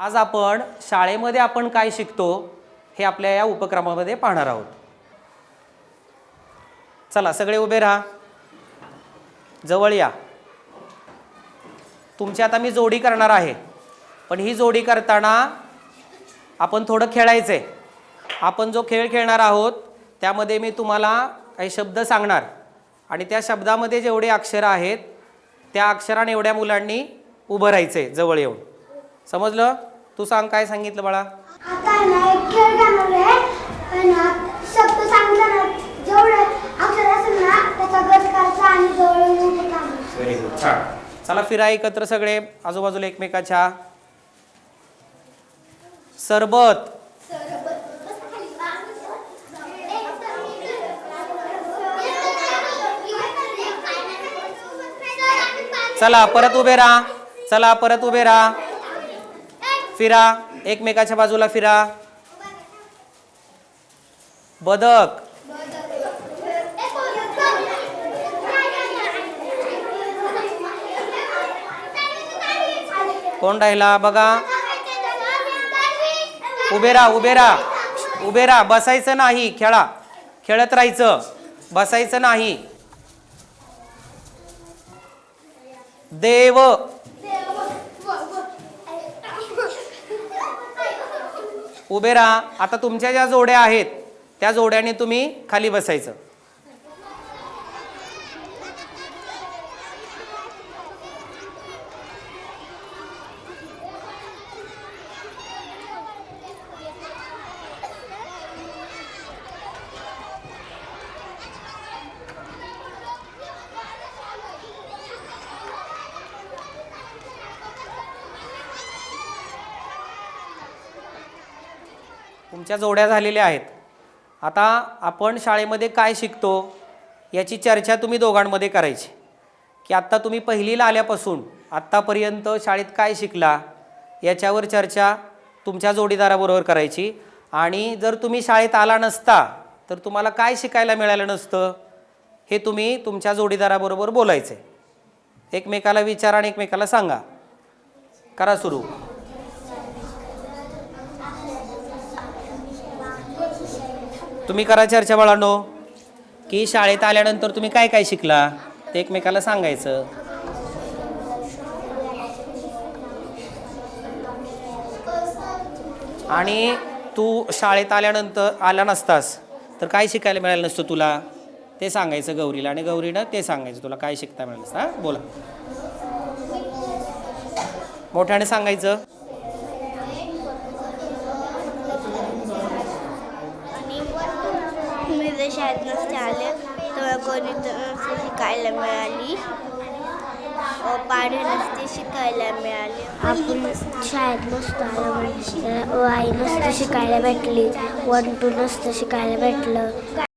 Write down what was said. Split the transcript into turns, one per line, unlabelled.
आज आपण शाळेमध्ये आपण काय शिकतो हे आपल्या या उपक्रमामध्ये पाहणार आहोत. चला सगळे उभे राहा. जवळ या. तुमची आता मी जोडी करणार आहे. पण ही जोडी करताना आपण थोडं खेळायचं आहे आपण जो खेळ खेळणार आहोत त्यामध्ये मी तुम्हाला काही शब्द सांगणार. आणि त्या शब्दामध्ये जेवढे अक्षरं आहेत त्या अक्षराने एवढ्या मुलांनी उभं राहायचं आहे जवळ येऊन. समजलं? तू सांग काय सांगितलं बाळा?
आता आहे ना एक खेळ घेणार आहे. आहे ना शब्द सांगितला ना जेवढे अक्षर असेल ना त्याचा गट करायचा आणि जवळ येऊन उभं थांबायचं.
व्हेरी गुड छान. चला फिरा एकत्र सगळे आजूबाजूला एकमेकाच्या. सरबत. चला परत उभे राहा. चला परत उभे राहा. फिरा. एकमेकाच्या बाजूला फिरा. बदक. कोण राहिला? बघा. उभे राहा उभे राहा. उभे राहा. बसायचं नाही. खेळा. खेळत राहायचं. बसायचं नाही. देव. उभे राहा. आता तुमच्या ज्या जोड्या आहेत त्या जोड्याने तुम्ही खाली बसायचं. तुमच्या जोड्या झालेल्या आहेत. आता आपण शाळेमध्ये काय शिकतो याची चर्चा तुम्ही दोघांमध्ये करायची. की आत्ता तुम्ही पहिलीला आल्यापासून आत्तापर्यंत शाळेत काय शिकला याच्यावर चर्चा तुमच्या जोडीदाराबरोबर करायची. आणि जर तुम्ही शाळेत आला नसता तर तुम्हाला काय शिकायला मिळालं नसतं हे तुम्ही तुमच्या जोडीदाराबरोबर बोलायचं आहे एकमेकाला विचारा आणि एकमेकाला सांगा. करा सुरू. तुम्ही करा चर्चा बाळांनो. की शाळेत आल्यानंतर तुम्ही काय काय शिकला? ते एकमेकाला सांगायचं. आणि तू शाळेत आल्यानंतर आला नसतास तर काय शिकायला मिळालं नसतं तुला? ते सांगायचं गौरीला आणि गौरीनं ते सांगायचं तुला काय शिकता मिळालं नसतं हां? बोला. मोठ्याने सांगायचं.
शाळेत नसते आले. तर कोणी तर शिकायला मिळाली. पाणी पाढे नसते शिकायला मिळाले.
आपण शाळेत नसतो आलं म्हणजे आई नसतं शिकायला भेटली. वन टू नसतं शिकायला भेटलं.